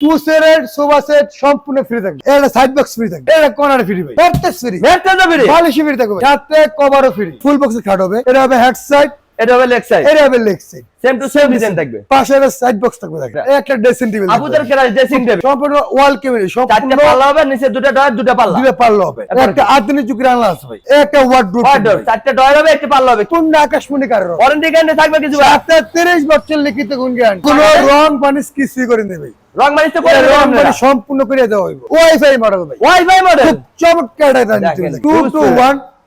Two set sofa set সম্পূর্ণ free থাকবে। এটা সাইড বক্স ফ্রি থাকবে। এটা কর্নার ফ্রি ভাই। ফ্রি ম্যাটটা যাবে রে পলিশি ফ্রি থাকবে। সাথে কভারও ফ্রি ফুল বক্সে খাট হবে। এটা হবে হেড সাইড একটা সম্পূর্ণ পাল্লা হবে কোন থাকবে। কিছু একটা লিখিত রং করে রং রং সম্পূর্ণ করে দেওয়া হইব। ওয়াইফাই মডেল চমৎকার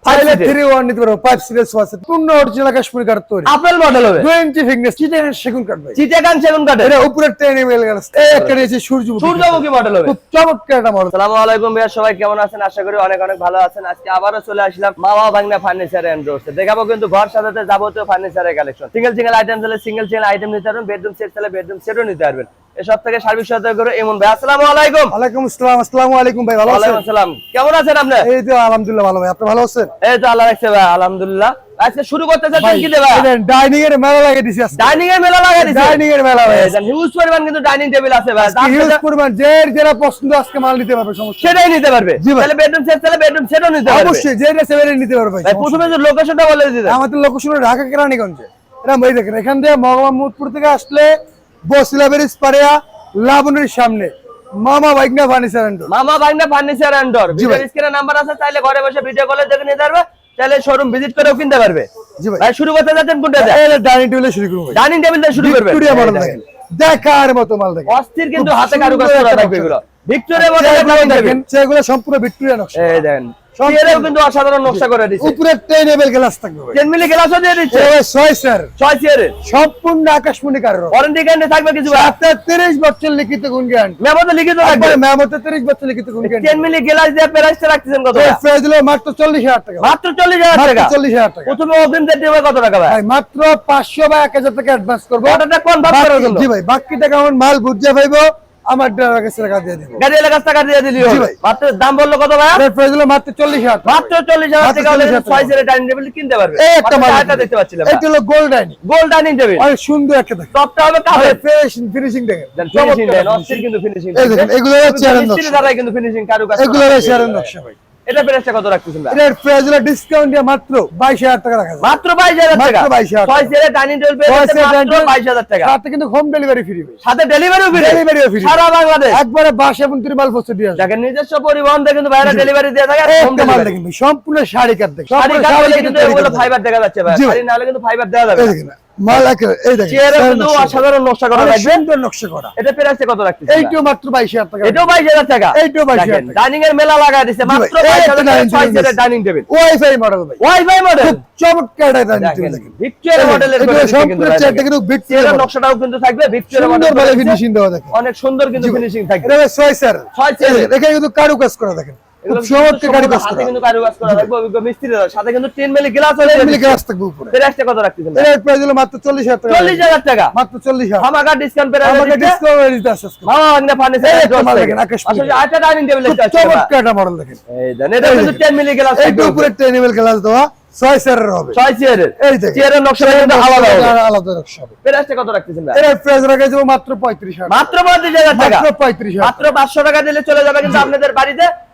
ফাইলে seater। ওয়ান নিতে পারব ফাইভ সিরিয়াস আছে। পূর্ণ অরিজিনাল কাশ্মীর কাঠ তৈরি। আপেল মডেল হবে। দুই ইঞ্চি ফিটনেস চিটেন সেগুন কাঠ ভাই। চিটাগাং সেগুন কাঠের এটা উপরে টেন এম গাছ এই একটা রয়েছে সূর্যমুখী সূর্যমুখী মডেল হবে। খুব চমৎকার একটা মডেল আসসালামু আলাইকুম ভাইয়া সবাই কেমন আছেন? আশা করি অনেক অনেক ভালো আছেন। আজকে আবারও চলে আসলাম মামা ভাগনা ফার্নিচার এন্ড রোডসে দেখাবো কিন্তু ঘর সাজাতে যাবতীয় ফার্নিচারের collection single single item single single item নিতে পারবেন। বেডরুম সেট চাইলে বেডরুম সেটও নিতে পারবেন। এসব থেকে সার্ভিস সহায়তা করে এমন ভাই। আসসালামু আলাইকুম। ওয়ালাইকুম আসসালাম আসসালামু আলাইকুম ভাই ভালো আছেন? আসসালাম। কেমন আছেন আপনি? এই তো আলহামদুলিল্লাহ ভালো ভাই আপনি ভালো আছেন? এই তো আল্লাহ রাখছে ভাই আলহামদুলিল্লাহ। আজকে শুরু করতে চাচ্ছেন কি দেবা ডাইনিং এর মেলা লাগিয়ে দিছি ডাইনিং এর মেলা লাগাই দিছে? ডাইনিং এর মেলা ভাই। হিউজ পরিমাণ কিন্তু ডাইনিং টেবিল আছে ভাই। হিউজ পরিমাণ যে যেটা পছন্দ আজকে মাল নিতে পারবে সমস্যা সেটাই নিতে পারবে। তাহলে বেডরুম সেট তাহলে বেডরুম সেটও নিতে পারবে। অবশ্যই যেটা সেভেন নিতে পারবে ভাই ভাই প্রথমে যে লোকেশনটা বলে দিতে। আমাদের লোকেশন ঢাকা কেরানীগঞ্জে। এটা মই দেখেন এখান থেকে মহম্মদপুর থেকে আসলে বসিলা ব্রিজ পাড়িয়া লাবণীর সামনে। মামা বাইকনা ফার্নিচার এন্ড মামা ভাইনা ফার্নিচার এন্ড ভিডিও স্ক্রিনে নাম্বার আছে চাইলে ঘরে বসে ভিডিও কলে দেখে নিতে পারবে চাইলে শোরুম ভিজিট করেও কিনতে পারবে। জি ভাই। ভাই শুরু করতে যাচ্ছেন কোনটা? ডাইনিং টেবিলে শুরু করব ডাইনিং টেবিল দিয়ে শুরু করবে ভিক্টোরিয়া মডেল দেখেন। দেখার মতো মাল দেখেন। অস্থির কিন্তু হাতে কারুকাজ করা থাকবে এগুলো। ভিক্টোরিয়া মডেল দেখেন সেগুলো সম্পূর্ণ ভিক্টোরিয়া নকশা। এই দেখেন। কিন্তু অসাধারণ নকশা করে দিচ্ছে উপরে টেন গ্লাস থাকবে ভাই। 10 মিলি গ্লাসও দিয়ে দিচ্ছে। এটা ভাই স্যার ছয় চেয়ারের সম্পূর্ণ আকাশমণি কারণ ওয়ারেন্টি গ্যারান্টি থাকবে কিছু ভাই? সাথে তিরিশ বছর লিখিত গুণ গ্যারান্টি মেমো তো লিখিত থাকবে। একবারে মেমোতে তিরিশ বছর লিখিত গুণ গ্যারান্টি 10 মিলি গ্লাস দিয়ে প্রাইসটা রাখতেছেন কত প্রাইস হলো মাত্র চল্লিশ হাজার টাকা। মাত্র 40000 মাত্র টাকা? চল্লিশ হাজার টাকা। প্রথমে অগ্রিম দিতে হবে কত টাকা ভাই? ভাই মাত্র পাঁচশো বা টাকা অ্যাডভান্স করব। করার বাকি- জন্য? জি ভাই বাকি টাকা আমার মাল বুঝে পাইবো। আমার ড্রাইভার কাছে টাকা দিয়ে দেবো। গাড়ি এলাকার টাকা দিয়ে দিলি। মাত্র দাম বলল কত ভাই প্রাইস হলো মাত্র চল্লিশ হাজার টাকা। মাত্র টাকা হলে 40,000 ছয় চেয়ারের ডাইনিং টেবিল কিনতে পারবে। এই একটা মাল এটা দেখতে পাচ্ছিলাম এটা হলো gold dining gold dining table অনেক সুন্দর একটা দেখেন টপটা হবে কাঠের ফিনিশিং দেখেন। ফিনিশিং দেন অস্থির কিন্তু ফিনিশিং এই দেখেন, এগুলো চেয়ারের নকশা। কিন্তু ফিনিশিং কারুকাজ এগুলো। শেয়ারের নকশা ভাই। এটা প্রাইসটা কত রাখতেছেন ভাই? এটার প্রাইস হলো ডিসকাউন্ট দিয়ে মাত্র বাইশ হাজার টাকা রাখা মাত্র বাইশ হাজার মাত্র 22,000 ছয় চেয়ারের ডাইনিং টেবিল পেয়ে ছয় যাচ্ছেন চেয়ারের মাত্র dining table। বাইশ হাজার টাকা। সাথে কিন্তু হোম ডেলিভারি ফ্রি সাথে ডেলিভারিও ফ্রি Delivery ও free। সারা বাংলাদেশ। একবারে বাসা এবং ত্রিমাল বসে দিয়ে দেখেন নিজস্ব পরিবহন দিয়ে কিন্তু বাইরে ডেলিভারি দিয়ে থাকে একটা দেখেন সম্পূর্ণ শাড়ি কাট দেখেন। শাড়ি কাঠ কিন্তু এগুলো ফাইবার দেখা যাচ্ছে ভাই। শাড়ি না হলে কিন্তু ফাইবার দেওয়া যাবে না। দেখেন মাল একেবারে এই দেখেন চেয়ারে চেয়ারের কিন্তু নকশা। অসাধারণ নকশা করা অনেক সুন্দর নকশা করা। এটা প্রাইসটা কত রাখতেছেন? এইটাও মাত্র বাইশ হাজার টাকা। এটাও বাইশ হাজার টাকা। এইটাও 22,000 টাকা। ডাইনিং এর মেলা লাগা দিচ্ছে মাত্র এই বাইশ একটা হাজার টাকা dining ছয় table চেয়ারের দিচ্ছে। Dining table wifi model wifi model চমৎকার ডাইনিং টেবিল ভিক্টোরিয়া মডেলের করে সম্পূর্ণ ভাই কিন্তু ভিক্টোরিয়া নকশাটাও কিন্তু থাকবে ভিক্টোরিয়া মডেল ভাবে ফিনিশিং দেওয়া দেখেন। অনেক সুন্দর কিন্তু ফিনিশিং থাকবে। এটা ভাই ছয় স্যার ছয় চেয়ার। এখানে কিন্তু কারুকাজ করা দেখেন। খুব এগুলো চমৎকার সম্পূর্ণ কারুকাজ হাতে করা। কিন্তু কারুকাজ করা থাকবে অভিজ্ঞ মিস্ত্রিরা সাথে কিন্তু 10 মিলি গ্লাস গ্লাস থাকবে উপরে। প্রাইসটা কত রাখতেছেন এর প্রাইস হলো মাত্র চল্লিশ হাজার টাকা। চল্লিশ হাজার টাকা। মাত্র চল্লিশ হাজার। ডিসকাউন্ট পেয়ে আমাকে ডিসকাউন্ট দিতে আসছে মামা আগ্নে ফার্নিচার এই দেখেন, আকাশ আসলে মণি। ডাইনিং টেবিল খুব চমৎকার একটা মডেল দেখেন। এই দেন এটা কিন্তু 10 মিলি গ্লাস এইটা উপরে টেনিমেল গ্লাস দেওয়া ছয় স্যারের হবে। ছয় চেয়ারের এই দেখেন। চেয়ারের নকশাটা কিন্তু আলাদা হবে। আলাদা নকশা হবে। প্রাইসটা কত রাখতেছেন ভাই? এর প্রাইস রাখা যাবে মাত্র পঁয়ত্রিশ হাজার মাত্র 35000 টাকা। মাত্র মাত্র 500 টাকা দিলে চলে যাবে কিন্তু আপনাদের বাড়িতে।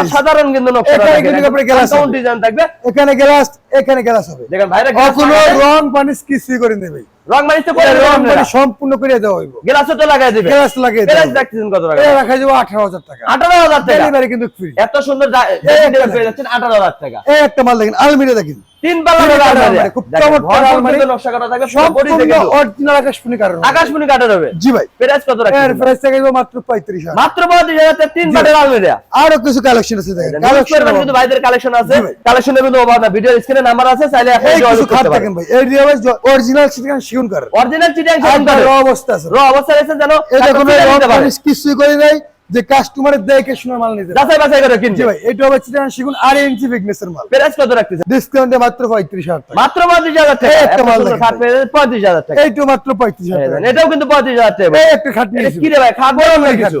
অসাধারণ কিন্তু এখানে কিন্তু আপনার glass আছে। ডিজাইন থাকবে। এখানে গ্লাস এখানে গ্লাস হবে। দেখেন ভাইরা রং পানি কিছুই করে নেবে। রং মারিস করে রং দেবেন সম্পূর্ণ করে দেওয়া হইব। গ্লাসও তো লাগাই দিবে। গ্লাস লাগিয়ে প্রাইস দেওয়া রাখতেছেন কত টাকা? এটা রাখা যাবে আঠারো হাজার টাকা। আঠারো হাজার টাকা। ডেলিভারি কিন্তু ফ্রি এত সুন্দর পেয়ে যাচ্ছেন টাকা। এই একটা মাল দেখেন। আলমিরা দেখেন। তিন পাল্লা আলমারি। খুব চমৎকার আলমারি। নকশা করা থেকে অরিজিনাল আকাশমণি কারণ আকাশমণি কাঠের হবে। জি ভাই। প্রাইস কত এর প্রাইস থেকে মাত্র পঁয়ত্রিশ হাজার। মাত্র পঁয়ত্রিশ হাজার তিন পাটের আলমিরা আরও কিছু কালেকশন আছে দেখেন। কালেকশন কালেকশন কিন্তু ভাইদের কালেকশন আছে। জি কিন্তু অভাব না ভিডিও স্ক্রিনে নাম্বার আছে চাইলে আপনি যোগাযোগ করতে পারেন। ভাই। এই দিয়ে অরিজিনাল সিটিকান শিউন কারণ অরিজিনাল চিটাং একবার র অবস্থা আছে। র অবস্থা রয়েছে জানো এটা কোনো কিছুই করে নাই। যে কাস্টমারের দেখে শুনে মাল নিতে। যাচাই বাছাই করে কিনছে ভাই এটা হবে চিটাগাং শিউন আর ইঞ্চি বিগনেসের মাল। প্রাইস কত রাখতেছে। ডিসকাউন্টে মাত্র পঁয়ত্রিশ হাজার টাকা। মাত্র পঁয়ত্রিশ হাজার টাকা। এই একটা মাল পঁয়ত্রিশ হাজার টাকা। এইটা মাত্র পঁয়ত্রিশ এই হাজার দেখেন, টাকা। এটাও কিন্তু পঁয়ত্রিশ হাজার টাকা। এই একটা খাটনি কি রে ভাই খাব না কিছু।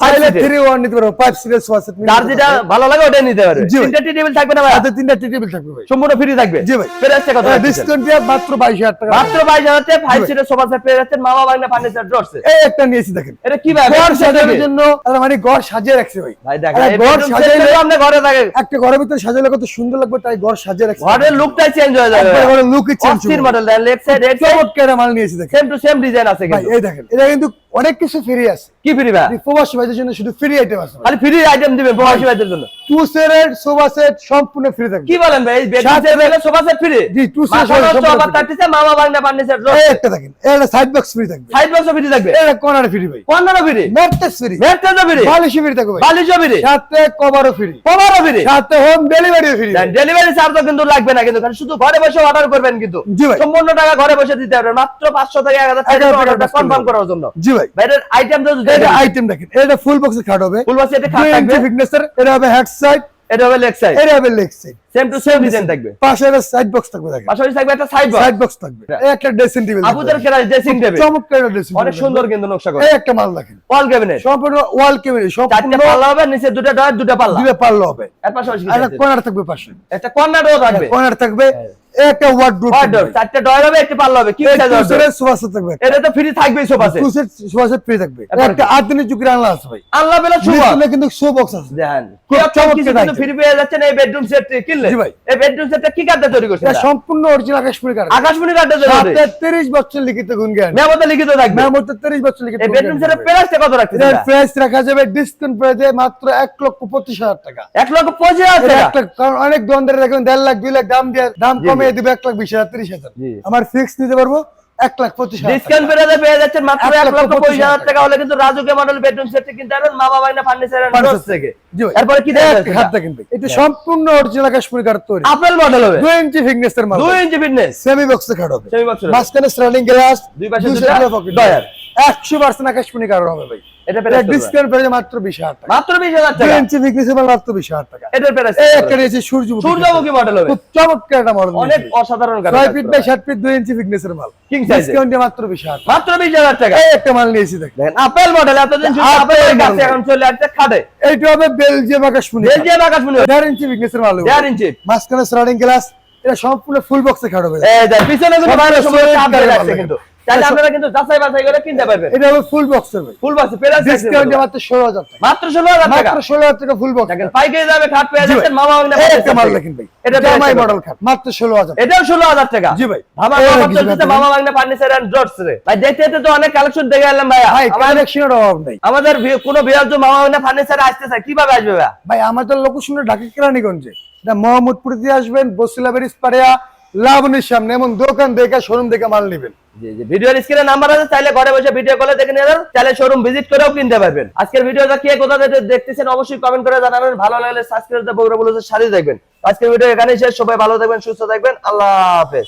ফাইলে 3 ওয়ান নিতে পারবে 5 সিরিজ ওয়াসেট যার যেটা ভালো লাগে ওটা নিতে পারবে তিনটা টি টেবিল থাকবে না ভাই? আচ্ছা তিনটা টি টেবিল থাকবে ভাই। সম্পূর্ণ ফ্রি থাকবে? জি ভাই। ফের আছে কথা হ্যাঁ, ডিসকাউন্ট দিয়ে মাত্র 22000 টাকা। মাত্র 22000 টাকা 5 সিরিজ সোফা সেট পেয়ে যাচ্ছেন মামা বাংলা ফার্নিচার ড্রস এই একটা নিয়েছি দেখেন। এটা কি ভাই? ঘর সাজানোর জন্য আরে মানে ঘর সাজিয়ে রাখছে ভাই। ভাই দেখেন ঘর সাজাইলে আপনি ঘরে থাকে। একটা ঘরের ভিতরে সাজালে কত সুন্দর লাগবে তাই ঘর সাজিয়ে রাখছে। ঘরের লুকটাই চেঞ্জ হয়ে যাবে। ঘরের লুকই চেঞ্জ হবে অস্থির model left side red side মাল নিয়েছি দেখেন। সেম টু সেম ডিজাইন আছে কিন্তু। এই দেখেন এটা কিন্তু অনেক কিছু ফ্রি আছে। কি ফ্রি ভাই? প্রবাসী ভাইদের জন্য শুধু ফ্রি আইটেম আছে। খালি ফ্রি আইটেম দিবেন প্রবাসী ভাইদের জন্য? টু সেটের সোফা সেট সম্পূর্ণ ফ্রি থাকবে। কি বলেন ভাই? এই বেডরুম সেট দিলে সোফা সেট ফ্রি জি, মাথানো সম্পূর্ণ সোফা free। থাকতেছে মামা বাংলা ফার্নিচার ড্রস এই একটা দেখেন এটা সাইড বক্স ফ্রি থাকবে। সাইড বক্স ফ্রি থাকবে? এটা কর্নার ফ্রি ভাই। কর্নারও ফ্রি ম্যাট্রেস ফ্রি ম্যাট্রেসও ফ্রি বালিশও ফ্রি থাকবে ভাই। বালিশও ফ্রি সাথে কভারও ফ্রি কভারও ফ্রি সাথে হোম ডেলিভারি ফ্রি ডেলিভারি চার্জও কিন্তু লাগবে না কিন্তু খালি শুধু ঘরে বসে অর্ডার করবেন কিন্তু। সম্পূর্ণ টাকা ঘরে বসে দিতে পারবেন মাত্র পাঁচশো থেকে এক হাজার এক হাজার টাকা টাকা অর্ডারটা কনফার্ম করার জন্য। জি ভাই। বাইরের আইটেম তো এটা আইটেম দেখেন। এটা ফুল বক্সে খাট হবে। ফুল বক্সে এটা খাট থাকবে। ফিটনেসের এটা হবে হেড সাইড এটা হবে লেগ সাইড এটা হবে leg side same to same design থাকবে। পাশে একটা সাইড বক্স থাকবে দেখেন। পাশাপাশি থাকবে একটা সাইড বক্স সাইড বক্স থাকবে। একটা ড্রেসিং টেবিল আবুদের কেরাস ড্রেসিং টেবিল চমৎকার একটা ড্রেসিং অনেক সুন্দর কিন্তু নকশা করে। এই একটা মাল দেখেন। ওয়াল ক্যাবিনেট সম্পূর্ণ ওয়াল চারটে সম্পূর্ণ পাল্লা হবে নিচে দুটো ডয়ার দুটো পাল্লা। দিলে পারল হবে। এর কি একটা কর্নার থাকবে পাশে। একটা কর্নারও থাকবে। কর্নার থাকবে একটা ওয়ার্ডরোব ওয়ার্ডরোব চারটে ডয়ার হবে একটা পাল্লা হবে। কি সোফা সেট থাকবে। এটা তো ফ্রি থাকবেই sofa set two set sofa set free থাকবে একটা আধুনিক যুগের আনলা আছে ভাই। আল্লাহ বেলা কিন্তু শো বক্স আছে। দেখেন। চমৎকার কিন্তু ফ্রি পেয়ে যাচ্ছেন এই বেডরুম সেট কিনলে জি ভাই। এই বেডরুম সেটটা কি কাঠে তৈরি করছে এটা সম্পূর্ণ অরিজিনাল আকাশপুরি কার আকাশমণি কাঠে তৈরি সাথে 30 বছর লিখিত গুণ জ্ঞান মেমতে লিখিত থাকবে। ম্যাম ওটা 30 বছর লিখিত এই বেডরুম সেটের প্রাইসটা কত রাখছেন এর প্রাইস রাখা যাবে ডিসকাউন্ট প্রাইসে মাত্র 1 লক্ষ 25 হাজার টাকা। এক লক্ষ পঁচিশ হাজার টাকা? কারণ অনেক দোকানদার দেখেন দেড় লাখ দুই লাখ দাম দিয়ে দাম কমিয়ে দিবে এক লাখ বিশ হাজার ত্রিশ হাজার। আমার ফিক্স নিতে পারব? এক লাখ পঁচিশ ডিসকাউন্ট। পেয়ে পেয়ে যাচ্ছেন মাত্র এক লক্ষ পঁচিশ হাজার টাকা হলে কিন্তু রাজুকে মডেল বেডরুম সেট কিনতে পারবেন মামা না ফার্নিচার থেকে। এরপরে কি এই দেখা একটা হাত এটা সম্পূর্ণ অরিজিনাল কাশ্মীর কাঠ তৈরি। আপেল মডেল হবে। ইঞ্চি ফিটনেসের মডেল দুই ইঞ্চি ফিটনেস সেমি বক্সে খাট হবে। সেমি বক্স মাঝখানে স্ট্যান্ডিং গ্লাস দুই পাশে দুটো ডয়ার। আকাশমণি কাঠ হবে ভাই। এটা এটা প্রাইস ডিসকাউন্ট প্রাইসে মাত্র বিশ হাজার টাকা। মাত্র বিশ হাজার দুই টাকা ইঞ্চি ফিটনেসের মাত্র বিশ হাজার টাকা। এটার প্রাইস এই একটা নিয়েছি সূর্যমুখী সূর্যমুখী মডেল হবে। খুব চমৎকার একটা মডেল অনেক অসাধারণ কাঠ ছয় ফিট বাই সাত ফিট দুই ইঞ্চি ফিটনেসের মাল। কিং সাইজ ডিসকাউন্টে মাত্র বিশ হাজার টাকা। মাত্র বিশ হাজার টাকা। এই একটা মাল নিয়েছি দেখেন। দেখেন আপেল মডেল এতদিন শুধু আপেল কাছে এখন চলে আসছে খাটে। এইটা হবে বেলজিয়াম আকাশমণি বেলজিয়াম আকাশমণি দেড় ইঞ্চি ফিটনেসের মাল। ইঞ্চি মাঝখানে গ্লাস এটা সম্পূর্ণ ফুল বক্সে খাট হবে। এই পিছনে কিন্তু বাইরে সময় চাপ রাখছে কিন্তু। চাইলে সব- আপনারা কিন্তু যাচাই বাছাই করে কিনতে পারবেন। এটা হবে। ফুল বক্স হবে ফুল বাসে পেরাস ডিসকাউন্টে মাত্র ষোলো হাজার টাকা। মাত্র ষোলো হাজার টাকা? মাত্র ষোলো হাজার টাকা ফুল বক্স দেখেন পাইকারি দামে খাট পেয়ে। যাচ্ছেন মামা একটা মাল। ভাই এটা জামাই মডেল খাট মাত্র ষোলো হাজার টাকা। এটাও ষোলো হাজার টাকা। জি ভাই। আমার মামা ফার্নিচার এন্ড রে। ভাই দেখতে দেখতে তো অনেক কালেকশন দেখে এলাম ভাই ভাই কালেকশনের অভাব নেই। আমাদের কোনো বিরাজ মামা বাগনা ফার্নিচার আসতে চায় কীভাবে আসবে ভাই ভাই আমাদের লোকেশনে ঢাকা কেরানীগঞ্জে। এটা মোহাম্মদপুর দিয়ে আসবেন বসিলা ব্রিজ পাড়িয়া লাবণীর সামনে, এমন দোকান দেখে শোরুম দেখে মাল নেবেন। ভিডিওর স্ক্রিনে নাম্বার আছে, চাইলে ঘরে বসে ভিডিও কলে দেখে নেবেন চাইলে শোরুম ভিজিট করেও কিনতে পারবেন। আজকের ভিডিওটা কে কোথা থেকে দেখতেছেন অবশ্যই কমেন্ট করে জানাবেন। ভালো লাগলে সাবস্ক্রাইব করে বগুড়া বলে সাথে দেখবেন আজকের ভিডিও এখানেই শেষ। সবাই ভালো থাকবেন, সুস্থ থাকবেন। আল্লাহ হাফেজ।